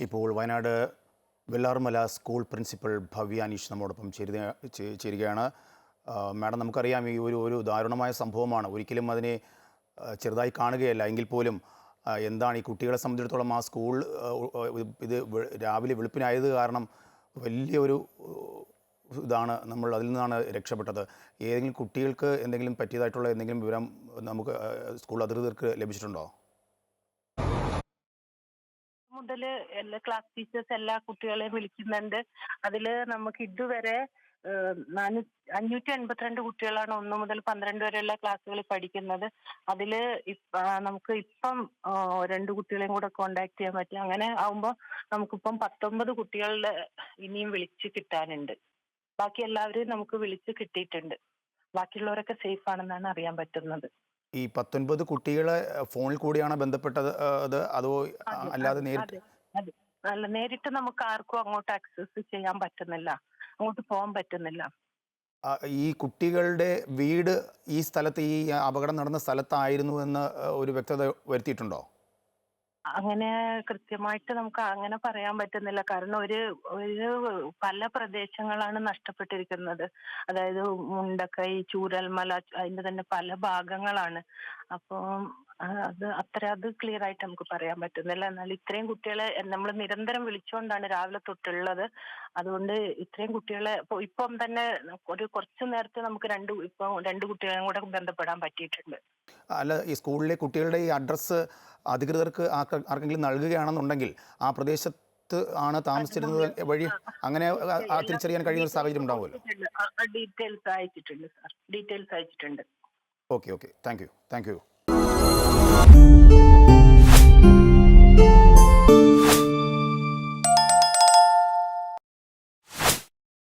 ഇപ്പോൾ Wayanad Vellarmala school principal Bhavya Aneesh നമ്മോടൊപ്പം ചേരുക ചേ- ചേരുകയാണ്. മാഡം നമുക്കറിയാം ഈ ഒരു ഒരു ദാരുണമായ സംഭവമാണ്. ഒരിക്കലും അതിനെ ചെറുതായി കാണുകയല്ല. എങ്കിൽ പോലും എന്താണ് ഈ കുട്ടികളെ സംബന്ധിച്ചിടത്തോളം ആ സ്കൂൾ ഇത് രാവിലെ വെളുപ്പിനായത് കാരണം വലിയൊരു ഇതാണ് നമ്മൾ അതിൽ നിന്നാണ് രക്ഷപ്പെട്ടത്. ഏതെങ്കിലും കുട്ടികൾക്ക് എന്തെങ്കിലും പറ്റിയതായിട്ടുള്ള എന്തെങ്കിലും വിവരം നമുക്ക് സ്കൂൾ അധികൃതർക്ക് ലഭിച്ചിട്ടുണ്ടോ? മുതൽ എല്ലാ ക്ലാസ് ടീച്ചേഴ്സ് എല്ലാ കുട്ടികളെയും വിളിക്കുന്നുണ്ട്. അതിൽ നമുക്ക് ഇതുവരെ അഞ്ഞൂറ്റി അൻപത്തിരണ്ട് കുട്ടികളാണ് ഒന്ന് മുതൽ പന്ത്രണ്ട് വരെയുള്ള ക്ലാസ്സുകളിൽ പഠിക്കുന്നത്. അതിൽ നമുക്ക് ഇപ്പം രണ്ട് കുട്ടികളെയും കൂടെ കോണ്ടാക്ട് ചെയ്യാൻ പറ്റും. അങ്ങനെ ആവുമ്പോൾ നമുക്കിപ്പം പത്തൊമ്പത് കുട്ടികളുടെ ഇനിയും വിളിച്ച് കിട്ടാനുണ്ട്. ബാക്കി എല്ലാവരെയും നമുക്ക് വിളിച്ച് കിട്ടിയിട്ടുണ്ട്. ബാക്കിയുള്ളവരൊക്കെ സേഫ് ആണെന്നാണ് അറിയാൻ പറ്റുന്നത്. ഈ പത്തൊൻപത് കുട്ടികളെ ഫോണിൽ കൂടിയാണ് ബന്ധപ്പെട്ടത് അത് അതോ അല്ലാതെ നേരിട്ട്. അല്ല നേരിട്ട് നമുക്ക് ആർക്കും അങ്ങോട്ട് ആക്സസ് ചെയ്യാൻ പറ്റുന്നില്ല. അങ്ങോട്ട് പോകാൻ പറ്റുന്നില്ല. ഈ കുട്ടികളുടെ വീട് ഈ സ്ഥലത്ത് ഈ അപകടം നടന്ന സ്ഥലത്തായിരുന്നു എന്ന് ഒരു വ്യക്തത വരുത്തിയിട്ടുണ്ടോ? അങ്ങനെ കൃത്യമായിട്ട് നമുക്ക് അങ്ങനെ പറയാൻ പറ്റുന്നില്ല. കാരണം ഒരു ഒരു പല പ്രദേശങ്ങളാണ് നഷ്ടപ്പെട്ടിരിക്കുന്നത്. അതായത് മുണ്ടക്കൈ ചൂരൽമല അതിന്റെ തന്നെ പല ഭാഗങ്ങളാണ്. അപ്പം അത് അത്ര അത് ക്ലിയർ ആയിട്ട് നമുക്ക് പറയാൻ പറ്റുന്നില്ല. എന്നാൽ ഇത്രയും കുട്ടികളെ നമ്മൾ നിരന്തരം വിളിച്ചുകൊണ്ടാണ് രാവിലെ തൊട്ടുള്ളത്. അതുകൊണ്ട് ഇത്രയും കുട്ടികളെ ഇപ്പം തന്നെ ഒരു കുറച്ചു നേരത്തെ നമുക്ക് രണ്ട് ഇപ്പം രണ്ട് കുട്ടികളെയും കൂടെ ബന്ധപ്പെടാൻ പറ്റിയിട്ടുണ്ട്. അല്ല ഈ സ്കൂളിലെ കുട്ടികളുടെ ഈ അഡ്രസ്സ് അധികൃതർക്ക് ആർക്ക- ആർക്കെങ്കിലും നൽകുകയാണെന്നുണ്ടെങ്കിൽ ആ പ്രദേശത്ത് ആണ് താമസിച്ചിരുന്നത് വഴി അങ്ങനെ തിരിച്ചറിയാൻ കഴിയുന്ന ഒരു സാഹചര്യം ഉണ്ടാവുമല്ലോ? ഡീറ്റെയിൽസ് അയച്ചിട്ടുണ്ട് സാർ. ഡീറ്റെയിൽസ് അയച്ചിട്ടുണ്ട്. Okay okay. Thank you. Thank you.